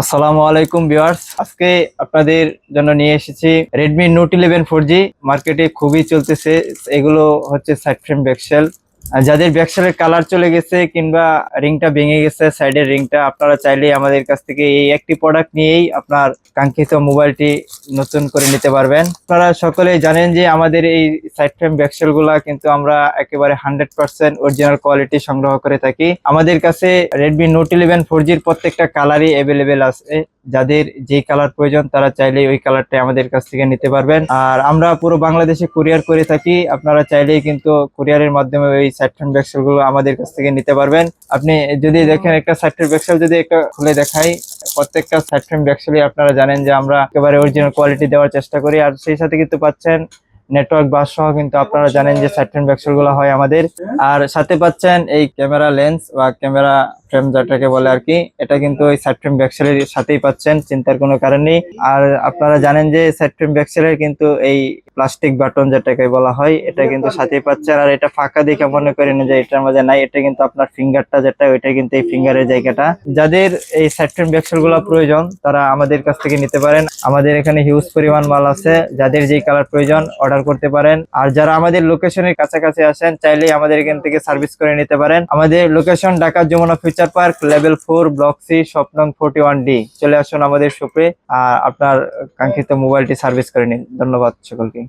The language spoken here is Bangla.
আসসালামু আলাইকুম ভিউয়ার্স। আজকে আপনাদের জন্য নিয়ে এসেছি Redmi Note eleven four G মার্কেটে খুবই চলতেছে। এগুলো হচ্ছে সাইড ফ্রেম ব্যাকসেল যাদের ব্যাকসেলের কালার চলে গেছে কিংবা রিংটা ভেঙে গেছে সাইডের রিংটা, আপনারা চাইলেই আমাদের কাছ থেকে এই একটি প্রোডাক্ট নিয়েই আপনার কাঙ্ক্ষিত মোবাইলটি নতুন করে নিতে পারবেন। আপনারা সকলেই জানেন যে আমাদের এই সাইড ফ্রেম ব্যাকসেলগুলা কিন্তু আমরা একেবারে হান্ড্রেড পার্সেন্ট অরিজিনাল কোয়ালিটি সংগ্রহ করে থাকি। আমাদের কাছে রেডমি নোট ইলেভেন ফোর জির প্রত্যেকটা কালারই অ্যাভেলেবেল আছে। যাদের যে কালার প্রয়োজন তারা চাইলে ওই কালারটা আমাদের কাছ থেকে নিতে পারবেন। আর আমরা পুরো বাংলাদেশে কুরিয়ার করে থাকি, আপনারা চাইলেই কিন্তু কুরিয়ারের মাধ্যমে ওই ব্যাকসেলগুলো আমাদের কাছ থেকে নিতে পারবেন। আপনি যদি দেখেন একটা সাইটফ্রেম ব্যাকসেল যদি একটা খুলে দেখাই, প্রত্যেকটা সাইটফ্রেম ব্যাকসেলই আপনারা জানেন যে আমরা একেবারে অরিজিনাল কোয়ালিটি দেওয়ার চেষ্টা করি। আর সেই সাথে কিন্তু পাচ্ছেন নেটওয়ার্ক বাস সহ কিন্তু আপনারা জানেন যে ব্যাকসেলগুলো হয় আমাদের। আর সাথে পাচ্ছেন এই ক্যামেরা লেন্স বা ক্যামেরা ফ্রেম যেটাকে বলে আর কি, এটা কিন্তু ওই সাইড ফ্রেম ব্যাকসেলের সাথেই পাচ্ছেন, চিন্তার কোনো কারণ নেই। আর আপনারা জানেন যে সাইড ফ্রেম ব্যাকসেলের কিন্তু এই প্লাস্টিক বাটন যেটাকে বলা হয়, এটা কিন্তু সাথেই পাচ্ছেন। আর এটা ফাঁকা দেখে মনে করেন যে এটার মধ্যে নাই, এটা কিন্তু আপনার ফিঙ্গারটা যেটা, ওইটা কিন্তু এই ফিঙ্গারের জায়গাটা। যাদের এই সাইড ফ্রেম ব্যাকসেলগুলো প্রয়োজন, তারা আমাদের কাছ থেকে নিতে পারেন। আমাদের এখানে হিউজ পরিমাণ মাল আছে, যাদের যেই কালার প্রয়োজন অর্ডার করতে পারেন। আর যারা আমাদের লোকেশনের কাছাকাছি আসেন, চাইলেই আমাদের এখান থেকে সার্ভিস করে নিতে পারেন। আমাদের location Dhaka Jamuna park, level four, block C, স্বপ্নং forty one D. চলে আসুন আমাদের শপে আর আপনার কাঙ্ক্ষিত মোবাইলটি সার্ভিস করে নিন। ধন্যবাদ সকলকে।